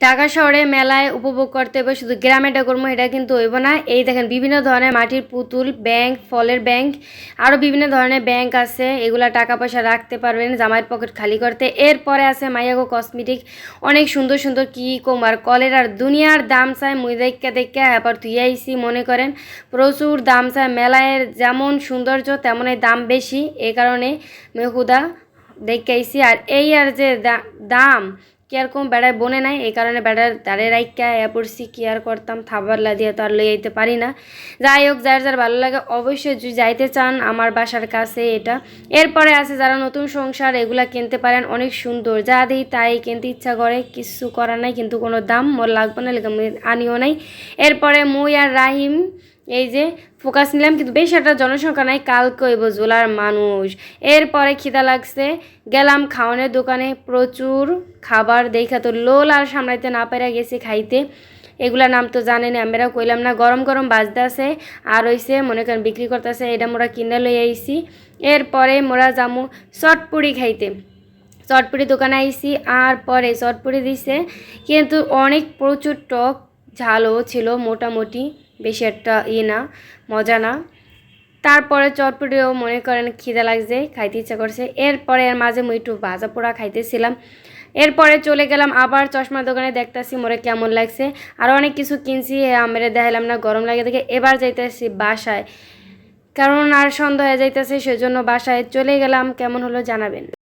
ঢাকা শহরে মেলায় উপভোগ করতে হবে, শুধু গ্রামে এটা এটা কিন্তু হইব না। এই দেখেন, বিভিন্ন ধরনের মাটির পুতুল, ব্যাংক, ফলের ব্যাংক আরও বিভিন্ন ধরনের ব্যাংক আছে, এগুলা টাকা পয়সা রাখতে পারবেন, জামাইয়ের পকেট খালি করতে। এরপরে আছে মাইয়াগো কসমেটিক, অনেক সুন্দর সুন্দর কি কম আর কলের, আর দুনিয়ার দাম চাই মুই দেখা দেখা এবার তুইয়াইছি, মনে করেন, প্রচুর দাম চাই, মেলায় যেমন সৌন্দর্য, তেমনই দাম বেশি এই কারণে মেহুদা দেখাইছি আর এই আর যে দাম, কি আর কম বেড়ায় বনে নাই, এই কারণে বেড়ার দাঁড়ে রাইকা এ পড়ছি, কি আর করতাম, থাবার দিয়ে তো আর লই আইতে পারি না। যাই হোক, যার যার ভালো লাগে, অবশ্যই যদি যাইতে চান আমার বাসার কাছে এটা। এরপরে আছে যারা নতুন সংসার, এগুলা কিনতে পারেন, অনেক সুন্দর। যা দিই তাই কিনতে ইচ্ছা করে, কিছু করার নাই, কিন্তু কোনো দাম, মোর লাগবে না, লেগে আনিও নাই। এরপরে মুই আর রাহিম এই যে ফোকাস নিলাম, কিন্তু বেশ একটা জনসংখ্যা নাই, কালকে হইব জোলার মানুষ। এরপরে খিদা লাগছে, গেলাম খাওয়ানোর দোকানে, প্রচুর খাবার দেখা তো লোল আর সামলাইতে না পেরে গেছি খাইতে। এগুলা নাম তো জানেন আমরা কইলাম না, গরম গরম বাজতে আছে, আর হইছে, মনে করেন বিক্রি করতেছে, এটা মোরা কিনে লই আইছি। এরপরে মোরা জামু চটপুরি খাইতে। চটপুরি দোকানে আইছি, আর পরে চটপুরি দিছে, কিন্তু অনেক প্রচুর টক ঝালও ছিল মোটামুটি। বেশি একটা ইয়ে না, মজা না। তারপরে চটপটিও মনে করেন খিদে লাগছে, খাইতে ইচ্ছা করছে। এরপরে এর মাঝে মুই একটু ভাজা পোড়া খাইতেছিলাম। এরপরে চলে গেলাম আবার চশমা দোকানে, দেখতেছি মোরে কেমন লাগছে। আর অনেক কিছু কিনছি আমরা দেখাইলাম না, গরম লাগে দেখে। এবার যাইতেছি বাসায়। কারণ আর সন্ধ্যা হয়ে যাইতেছে, সেজন্য বাসায় চলে গেলাম, কেমন হলো জানাবেন।